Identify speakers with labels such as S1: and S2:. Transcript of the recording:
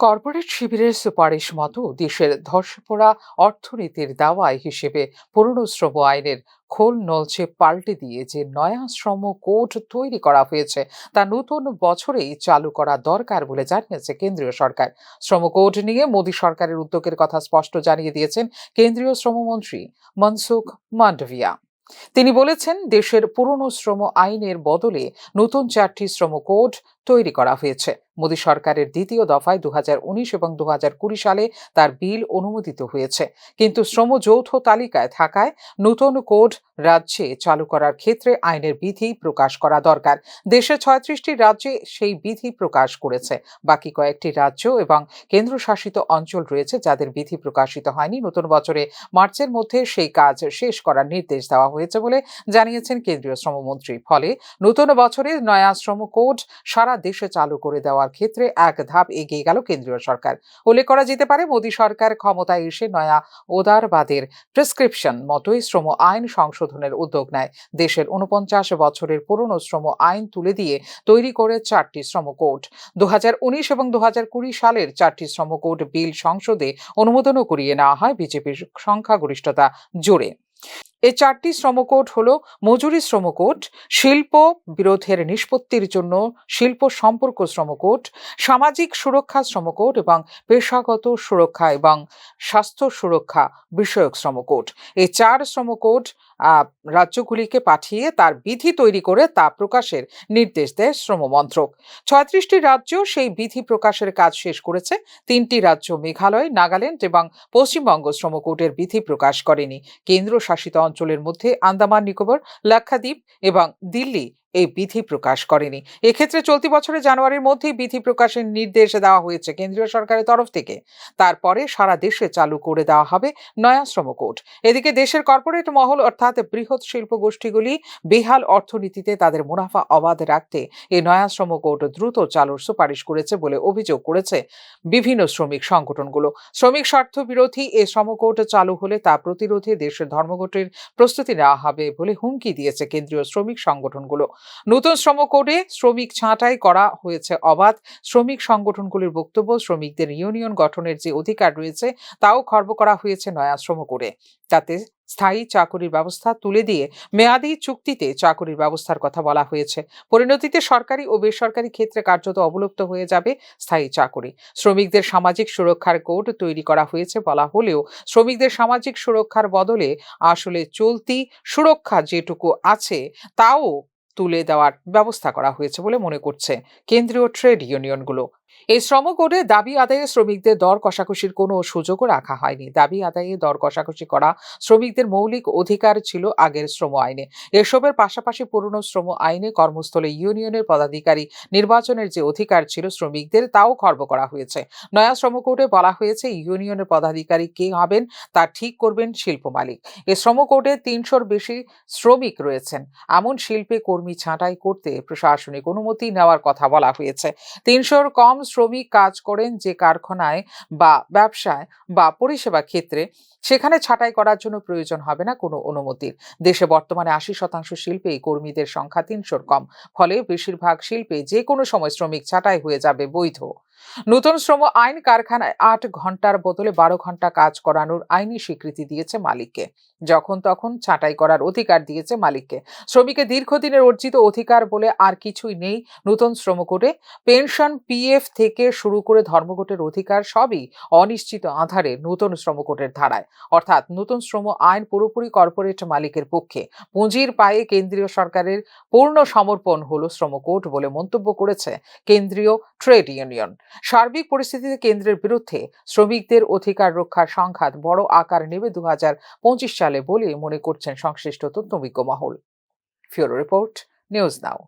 S1: Corporate শিবিরের সুপারিশ মতো দেশের ধসপোড়া অর্থনীতির দাওয়াই হিসেবে পুরনো শ্রম আইনের খোল নলছে পাল্টে দিয়ে যে নয়া শ্রম কোড তৈরি করা হয়েছে, তা নতুন বছরেই চালু করা দরকার বলে জানিয়েছে কেন্দ্রীয় সরকার। শ্রম কোড নিয়ে মোদী সরকারের উদ্যোগের কথা স্পষ্ট জানিয়ে দিয়েছেন কেন্দ্রীয় শ্রমমন্ত্রী মনসুখ মান্ডভিয়া। তিনি বলেছেন, দেশের পুরনো শ্রম আইনের বদলে নতুন চারটি শ্রম কোড তৈরি করা হয়েছে। মোদী সরকারের দ্বিতীয় দফায় দু হাজার উনিশ এবং দু হাজার কুড়ি সালে তার বিল অনুমোদিত হয়েছে। কিন্তু শ্রম যৌথ তালিকায় থাকায় নতুন কোড রাজ্যে চালু করার ক্ষেত্রে আইনের বিধি প্রকাশ করা দরকার। দেশের ছয়ত্রিশটি রাজ্যে সেই বিধি প্রকাশ করেছে। বাকি কয়েকটি রাজ্য এবং কেন্দ্রশাসিত অঞ্চল রয়েছে যাদের বিধি প্রকাশিত হয়নি। নতুন বছরে মার্চের মধ্যে সেই কাজ শেষ করার নির্দেশ দেওয়া হয়েছে বলে জানিয়েছেন কেন্দ্রীয় শ্রমমন্ত্রী। ফলে নতুন বছরে নয়া শ্রম কোড সারা দেশে চালু করে দেওয়ার ক্ষেত্রে এক ধাপ এগিয়ে গেল কেন্দ্রীয় সরকার। উল্লেখ করা যেতে পারে, মোদী সরকার ক্ষমতায় এসে নয়া ওদারবাদের প্রেসক্রিপশন মতোই শ্রম আইন সংশোধনের উদ্যোগ নেয়। দেশের উনপঞ্চাশ বছরের পুরনো শ্রম আইন তুলে দিয়ে তৈরি করে চারটি শ্রম কোড দু এবং দু হাজার কুড়ি সালের চারটি শ্রম কোড বিল সংসদে অনুমোদনও করিয়ে নেওয়া হয় বিজেপির সংখ্যাগরিষ্ঠতা জোরে। এই চারটি শ্রমকোড হল মজুরি শ্রমকোড শিল্প বিরোধের নিষ্পত্তির জন্য শিল্প সম্পর্ক শ্রমকোড সামাজিক সুরক্ষা শ্রমকোড এবং পেশাগত সুরক্ষা এবং স্বাস্থ্য সুরক্ষা বিষয়ক শ্রমকোড এই চার শ্রমকোড রাজ্যগুলিকে পাঠিয়ে তার বিধি তৈরি করে তা প্রকাশের নির্দেশ দেয় শ্রম মন্ত্রক ছয়ত্রিশটি রাজ্য সেই বিধি প্রকাশের কাজ শেষ করেছে। তিনটি রাজ্য মেঘালয়, নাগাল্যান্ড এবং পশ্চিমবঙ্গ শ্রমকোটের বিধি প্রকাশ করেনি। কেন্দ্র শাসিত অঞ্চলের মধ্যে আন্দামান, নিকোবর, লাক্ষাদ্বীপ এবং দিল্লি এই বিধি প্রকাশ করেনি। এক্ষেত্রে চলতি বছরের জানুয়ারির মধ্যেই বিধি প্রকাশের নির্দেশ দেওয়া হয়েছে কেন্দ্রীয় সরকারের তরফ থেকে। তারপরে সারা দেশে চালু করে দেওয়া হবে নয়া শ্রম কোড। এদিকে দেশের কর্পোরেট মহল অর্থাৎ বৃহৎ শিল্প গোষ্ঠীগুলি বেহাল অর্থনীতিতে তাদের মুনাফা অবাধ রাখতে এই নয়া শ্রম কোড দ্রুত চালুর সুপারিশ করেছে বলে অভিযোগ করেছে বিভিন্ন শ্রমিক সংগঠনগুলো। শ্রমিক স্বার্থ বিরোধী এই শ্রম কোড চালু হলে তা প্রতিরোধে দেশের ধর্মঘটের প্রস্তুতি নেওয়া হবে বলে হুমকি দিয়েছে কেন্দ্রীয় শ্রমিক সংগঠনগুলো। নতুন শ্রম কোডে শ্রমিক ছাঁটাই করা হয়েছে অবাধ। শ্রমিক সংগঠনগুলির বক্তব্য, শ্রমিকদের ইউনিয়ন গঠনের যে অধিকার রয়েছে, তাও খর্ব করা হয়েছে নয়া শ্রম কোডে। তাতে স্থায়ী চাকরির ব্যবস্থা তুলে দিয়ে মেয়াদি চুক্তিতে চাকরির ব্যবস্থার কথা বলা হয়েছে। পরিণতিতে সরকারি ও বেসরকারি ক্ষেত্রে কার্যত অবলুপ্ত হয়ে যাবে স্থায়ী চাকরি। শ্রমিকদের সামাজিক সুরক্ষার কোড তৈরি করা হয়েছে বলা হলেও শ্রমিকদের সামাজিক সুরক্ষার বদলে আসলে চলতি সুরক্ষা যেটুকু আছে, তাও তুলে দেওয়ার ব্যবস্থা করা হয়েছে বলে মনে করছে কেন্দ্রীয় ট্রেড ইউনিয়নগুলো। এই শ্রম কোডে দাবি আদায়ে শ্রমিকদের দর কষাকষির কোনো সুযোগও রাখা হয়নি। দাবি আদায়ে দর কষাকষি করা শ্রমিকদের মৌলিক অধিকার ছিল আগের শ্রম আইনে। এসবের পাশাপাশি পুরনো শ্রম আইনে কর্মস্থলে ইউনিয়নের পদাধিকারী নির্বাচনের যে অধিকার ছিল শ্রমিকদের, তাও খর্ব করা হয়েছে। নয়া শ্রম কোডে বলা হয়েছে, ইউনিয়নের পদাধিকারী কে হবেন, তা ঠিক করবেন শিল্প মালিক। এ শ্রম কোডে তিনশোর বেশি শ্রমিক রয়েছেন। এমন শিল্পে কর্মী ছাঁটাই করতে প্রশাসনিক অনুমতি নেওয়ার কথা বলা হয়েছে। তিনশোর কম শ্রমিক কাজ করেন যে কারখানায় বা ব্যবসায় বা পরিষেবা ক্ষেত্রে, সেখানে ছাঁটাই করার জন্য প্রয়োজন হবে না কোনো অনুমতির দেশে বর্তমানে আশি শতাংশ শিল্পে কর্মীদের সংখ্যা তিনশোর কম, ফলে বেশিরভাগ শিল্পে যে কোনো সময় শ্রমিক ছাঁটাই হয়ে যাবে বৈধ। নতুন শ্রম আইন কারখানায় আট ঘণ্টার বদলে বারো ঘণ্টা কাজ করানোর আইনি স্বীকৃতি দিয়েছে মালিককে। যখন তখন ছাঁটাই করার অধিকার দিয়েছে মালিককে। শ্রমিকের দীর্ঘদিনের অর্জিত অধিকার বলে আর কিছুই নেই নতুন শ্রম কোডে। পেনশন, পিএফ থেকে শুরু করে ধর্মঘটের অধিকার সবই অনিশ্চিত আধারে নতুন শ্রম কোডের ধারায়। অর্থাৎ নতুন শ্রম আইন পুরোপুরি কর্পোরেট মালিকের পক্ষে। পুঁজির পায়ে কেন্দ্রীয় সরকারের পূর্ণ সমর্পণ হলো শ্রম কোড বলে মন্তব্য করেছে কেন্দ্রীয় ট্রেড ইউনিয়ন। সার্বিক পরিস্থিতিতে কেন্দ্রের বিরুদ্ধে শ্রমিকদের অধিকার রক্ষার সংঘাত বড় আকার নেবে দু হাজার পঁচিশ সালে বলে মনে করছেন সংশ্লিষ্ট তথ্যবিজ্ঞ মহল ফিওর রিপোর্ট, নিউজ নাও।